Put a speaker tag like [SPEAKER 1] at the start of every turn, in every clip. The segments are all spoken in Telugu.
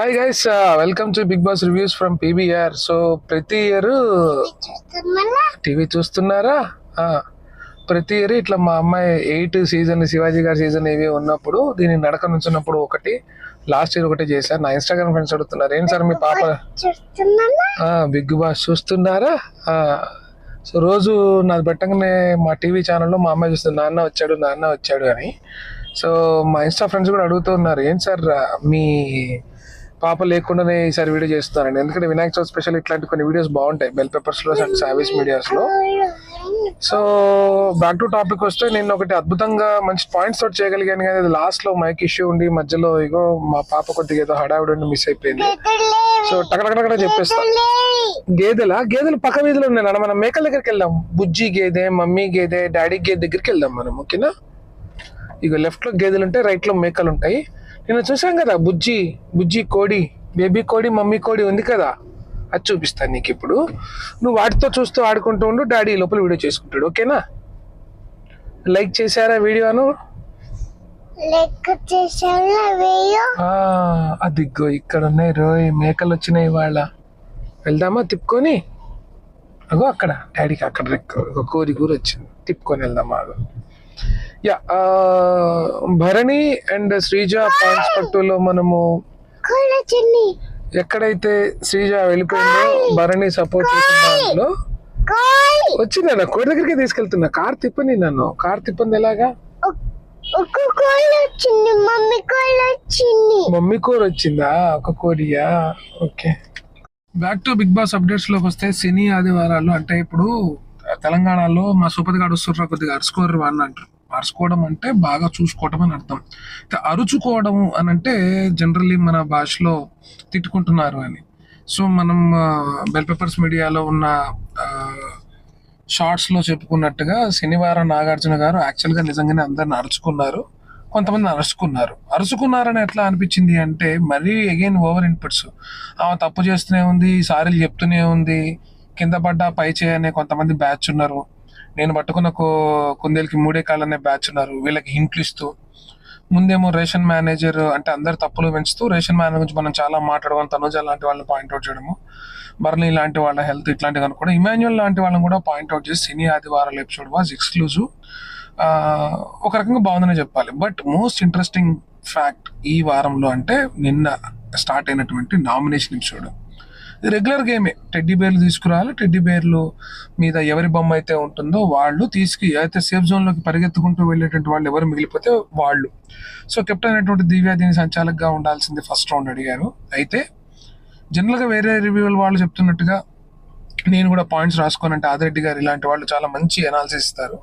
[SPEAKER 1] Hi guys welcome to Bigg Boss reviews from PBR so ప్రతి ఇయర్ టీవీ చూస్తున్నారా? ప్రతి ఇయర్ ఇట్లా మా అమ్మాయి ఎయిట్ సీజన్ శివాజీ గారి సీజన్ ఇవి ఉన్నప్పుడు దీన్ని నడక నుంచున్నప్పుడు ఒకటి లాస్ట్ ఇయర్ ఒకటి చేశారు. నా ఇన్స్టాగ్రామ్ ఫ్రెండ్స్ అడుగుతున్నారు ఏం సార్ మీ పాప? బిగ్ బాస్ చూస్తున్నారా? సో రోజు నాది పెట్టగానే మా టీవీ ఛానల్లో మా అమ్మాయి చూస్తుంది నాన్న వచ్చాడు నాన్న వచ్చాడు అని. సో మా ఇన్స్టా ఫ్రెండ్స్ కూడా అడుగుతూ ఉన్నారు ఏం సార్ మీ పాప లేకుండానే ఈసారి వీడియో చేస్తున్నారండి ఎందుకంటే వినాయక చవితి స్పెషల్ ఇట్లాంటి కొన్ని వీడియోస్ బాగుంటాయి. బెల్ పేపర్స్లో అండ్ సావీస్ మీడియాస్లో సో బ్యాక్ టు టాపిక్ వస్తే నేను ఒకటి అద్భుతంగా మంచి పాయింట్స్ తోటి చేయగలిగాను కానీ అది లాస్ట్లో మైక్ ఇష్యూ ఉండి మధ్యలో ఇగో మా పాప కొద్దిగా ఏదో హడావిడి ఉండి మిస్ అయిపోయింది. సో టకటకటకట చెప్పేస్తా. గేదెల? గేదెలు పక్క వీధిలో ఉన్నాయి అన్న మనం మేకల దగ్గరికి వెళ్దాం. బుజ్జి గేదె మమ్మీ గేదె డాడీ గేదె దగ్గరికి వెళ్దాం మనం. ఓకేనా? ఇక లెఫ్ట్లో గేదెలు ఉంటాయి రైట్లో మేకలు ఉంటాయి నేను చూసాం కదా బుజ్జి బుజ్జి కోడి బేబీ కోడి మమ్మీ కోడి ఉంది కదా? అది చూపిస్తాను నీకు ఇప్పుడు. నువ్వు వాటితో చూస్తూ ఆడుకుంటూ ఉండు డాడీ లోపల వీడియో చేసుకుంటాడు ఓకేనా? లైక్ చేశారా వీడియోను? అదిగో ఇక్కడ ఉన్నాయి రోయ్ మేకలు వచ్చినాయి వాళ్ళ వెళ్దామా? తిప్పుకొని? అగో అక్కడ డాడీకి అక్కడ కోడి కూర వచ్చింది. తిప్పుకొని వెళ్దాం ఆగు యా ఆ, భరణి అండ్ శ్రీజ పాయింట్స్ పట్టులో మనము ఎక్కడైతే శ్రీజ వెళ్ళిపోయిందో భరణి సపోర్ట్ చేసిన దాంట్లో
[SPEAKER 2] కోయ్.
[SPEAKER 1] వచ్చింది నా కోడి దగ్గరికి తీసుకెళ్తున్నా. కార్ తిప్పని నన్ను. కార్ తిప్పంది ఎలాగా?
[SPEAKER 2] మమ్మీ కోళ్ళ వచ్చింది.
[SPEAKER 1] మమ్మీ కూర వచ్చిందా? ఒక కోడియా? Okay. Back to Bigg Boss అప్డేట్స్లోకి వస్తే సినీ ఆదివారాలు. అంటే ఇప్పుడు తెలంగాణలో మా సూపతి గారు వస్తుర్రా కొద్దిగా. అరుచుకోరు అని అంటారు. మార్చుకోవడం అంటే బాగా చూసుకోవడం అని అర్థం. అయితే అరుచుకోవడం అని అంటే జనరల్లీ మన భాషలో తిట్టుకుంటున్నారు అని. సో మనం బెల్ పేపర్స్ మీడియాలో ఉన్న షార్ట్స్లో చెప్పుకున్నట్టుగా శనివారం నాగార్జున గారు యాక్చువల్గా నిజంగానే అందరిని అరుచుకున్నారు. కొంతమంది అరుచుకున్నారు. అరుచుకున్నారని ఎట్లా అనిపించింది అంటే మరీ అగైన్ ఓవర్ ఇన్పుట్స్ ఆమె తప్పు చేస్తూనే ఉంది సారీలు చెప్తూనే ఉంది కింద పడ్డ పై చేయనే కొంతమంది బ్యాచ్ ఉన్నారు. నేను పట్టుకున్న కో కుందేలకి మూడే కాళ్ళనే బ్యాచ్ ఉన్నారు. వీళ్ళకి హింట్లు ఇస్తూ. ముందేమో రేషన్ మేనేజర్ అంటే అందరు తప్పులు పెంచుతూ రేషన్ మేనేజర్ గురించి మనం చాలా మాట్లాడడం తనుజ లాంటి వాళ్ళని పాయింట్అవుట్ చేయడము బర్లీ లాంటి వాళ్ళ హెల్త్ ఇట్లాంటివి అనుకోవడం ఇమాన్యువల్ లాంటి వాళ్ళని కూడా పాయింట్అవుట్ చేసి సినీ ఆదివారాల ఎపిసోడ్ వాజ్ ఎక్స్క్లూజివ్. ఒక రకంగా బాగుందనే చెప్పాలి. బట్ మోస్ట్ ఇంట్రెస్టింగ్ ఫ్యాక్ట్ ఈ వారంలో అంటే నిన్న స్టార్ట్ అయినటువంటి నామినేషన్ ఎపిసోడ్. ఇది రెగ్యులర్ గేమే. టెడ్డీ బేర్లు తీసుకురావాలి. టెడ్డీ బేర్లు మీద ఎవరి బొమ్మ అయితే ఉంటుందో వాళ్ళు తీసుకు అయితే సేఫ్ జోన్లోకి పరిగెత్తుకుంటూ వెళ్ళేటువంటి వాళ్ళు ఎవరు మిగిలిపోతే వాళ్ళు. సో కెప్టెన్ అనేటువంటి దివ్య దీని సంచాలకుగా ఉండాల్సింది ఫస్ట్ రౌండ్ అడిగారు. అయితే జనరల్గా వేరే రివ్యూలు వాళ్ళు చెప్తున్నట్టుగా నేను కూడా పాయింట్స్ రాసుకోనంటే ఆదిరెడ్డి గారు ఇలాంటి వాళ్ళు చాలా మంచి అనాలిసిస్ ఇస్తారు.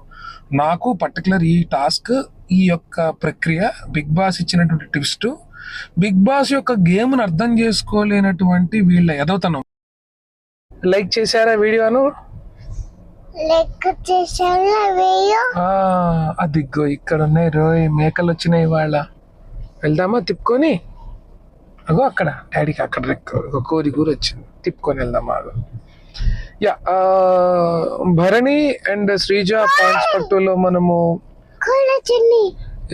[SPEAKER 1] నాకు పర్టికులర్ ఈ టాస్క్ ఈ యొక్క ప్రక్రియ బిగ్ బాస్ ఇచ్చినటువంటి ట్విస్ట్ బిగ్ బాస్ యొక్క గేమ్ను అర్థం చేసుకోలేనటువంటి వీళ్ళ ఎదవతనం. లైక్ చేశారా వీడియోను? అదిగో ఇక్కడ ఉన్నాయి రోయ్ మేకలు వచ్చినాయి వాళ్ళ వెళ్దామా? తిప్పుకొని? అగో అక్కడ. డాడీకి అక్కడ ఒక కోడి కూర వచ్చింది. తిప్పుకొని వెళ్దాం ఆగు యా ఆ, భరణి అండ్ శ్రీజ పాయింట్స్ పట్టులో మనము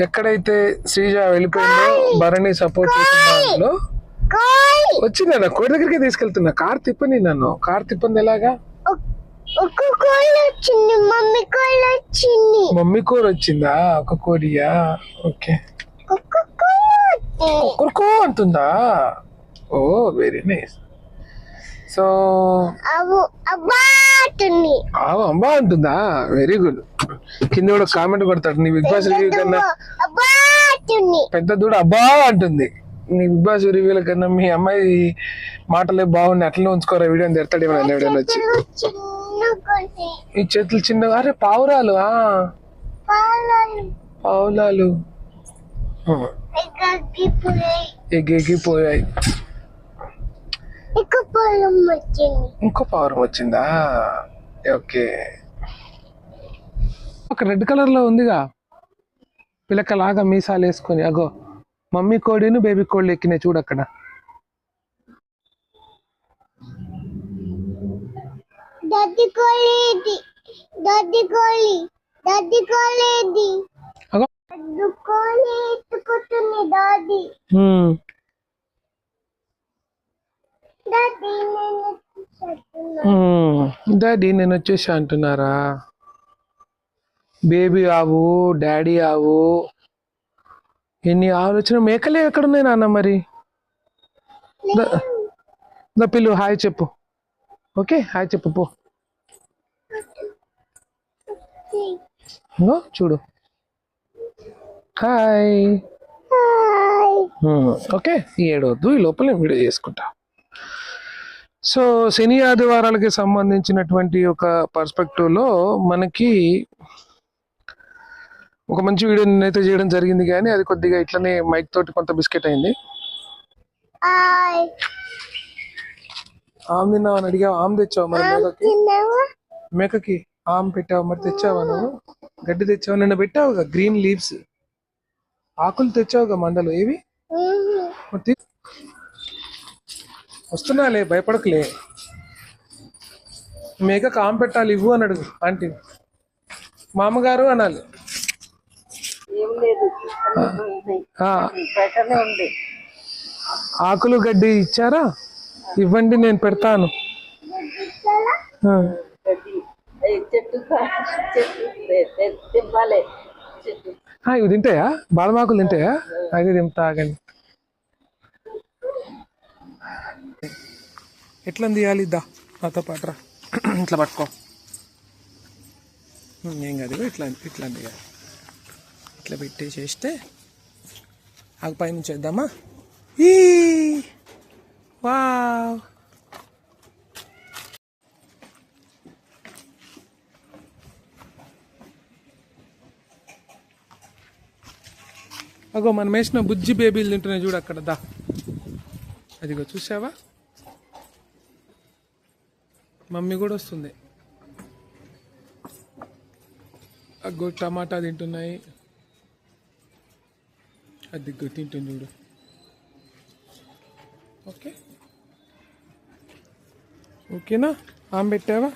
[SPEAKER 1] ఎక్కడైతే శ్రీజ వెళ్ళిపోయిందో భరణి సపోర్ట్ చేసిన దాంట్లో వచ్చింది నా కోడి దగ్గరికి తీసుకెళ్తున్నా. కార్ తిప్పని నన్ను. కార్ తిప్పంది ఎలాగా?
[SPEAKER 2] మమ్మీ
[SPEAKER 1] కూర వచ్చిందా. ఒక కోడియా? ఓకే. కొరుకో అంటుందా? ఓ వెరీ నైస్ సో
[SPEAKER 2] అవు
[SPEAKER 1] అమ్మా అంటుందా. వెరీ గుడ్ కింద కూడా కామెంట్ కొడతాడు. నీ బిగ్ బాస్ రివ్యూ కన్నా పెద్ద దూడ అబ్బా అంటుంది. నీ బిగ్ బాస్ రివ్యూల కన్నా మీ అమ్మాయి మాటలే బాగున్నాయి. అట్లనే ఉంచుకోరా వీడియో అని తిడతాడు ఏమైనా ఎవడైనా వచ్చి.
[SPEAKER 2] చిన్న
[SPEAKER 1] ఈ చేతులు చిన్నగా అరే పావురాలు ఆ. పావులాలు.
[SPEAKER 2] ఎగ్గిపోయాయి ఇంకో
[SPEAKER 1] పావురం వచ్చిందా? ఓకే. ఒక రెడ్ కలర్లో ఉందిగా. పిలకలాగా మీసాలు వేసుకొని అగో మమ్మీ కోడిను బేబీ కోళ్ళు ఎక్కినాయి చూడు అక్కడ.
[SPEAKER 2] డాడీ నేను
[SPEAKER 1] వచ్చేసా అంటున్నారా? బేబీ ఆవు డాడీ ఆవు. ఎన్ని ఆలోచన మేకలే ఎక్కడ ఉన్నాయి నాన్న మరి? ద- పిల్లు హాయ్ చెప్పు. ఓకే హాయ్ చెప్పు పో. చూడు. హాయ్. ఓకే ఈ ఏడవద్దు ఈ లోపల నేను వీడియో చేసుకుంటా. సో శని ఆదివారాలకి సంబంధించినటువంటి ఒక పర్స్పెక్టివ్లో మనకి ఒక మంచి వీడియో నేనైతే చేయడం జరిగింది కానీ అది కొద్దిగా ఇట్లనే మైక్ తోటి కొంత బిస్కెట్ అయింది. ఆమ్ తిన్నావు అని అడిగావు? ఆమ్ తెచ్చావు మరి మేకకి? మేకకి ఆమ్ పెట్టావు? మరి తెచ్చావా నువ్వు? గడ్డి తెచ్చావు? నిన్న పెట్టావుగా గ్రీన్ లీవ్స్ ఆకులు తెచ్చావుగా మండలు ఏవి? వస్తున్నాలే భయపడకులే. మేక కామ్ పెట్టాలి ఇవ్వు అని అడుగు ఆంటీ. మామగారు అనాలి. ఆకులు గడ్డి ఇచ్చారా? ఇవ్వండి నేను పెడతాను. ఇవి తింటాయా? బాదమాకులు తింటాయా? అది తింటా ఆగండి ఎట్లా తీయాలి? దా నాతో పాటురా ఇట్లా పట్టుకో. ఏం కాదు ఇట్లా ఇట్లా తీయాలి. ఇట్లా పెట్టేసేస్తే ఆకు పైనుంచి వేద్దామా? ఈ! వావ్! అగో మనం వేసిన బుజ్జి బేబీలు తింటున్నాయి చూడు అక్కడ దా. అదిగో చూసావా? మమ్మీ కూడా వస్తుంది. అగ్గో టమాటా తింటున్నాయి. అదిగో తింటుంది చూడు. ఓకే. ఓకేనా? ఆమె పెట్టావా?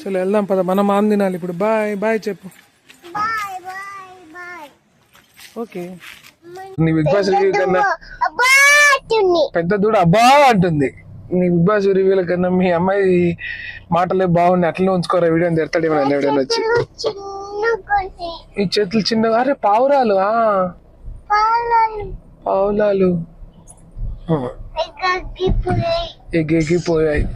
[SPEAKER 1] చలో వెళ్దాం పద మనం ఆమె తినాలి ఇప్పుడు. బాయ్ బాయ్ చెప్పు. ఓకే. నీ బిగ్ బాస్ రివ్యూ కన్నా పెద్ద దూడ అబ్బా అంటుంది. నీ బిగ్ బాస్ రివ్యూల కన్నా మీ అమ్మాయి మాటలే బాగున్నాయి. అట్లనే ఉంచుకోరా వీడియో ఎవరైనా ఎవడైనా వచ్చి. ఈ చేతులు చిన్నగా అరే పావురాలు పావులాలు. ఎగ్గెగిపోయాయి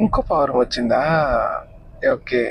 [SPEAKER 1] ఇంకో పావురం వచ్చిందా? ఓకే.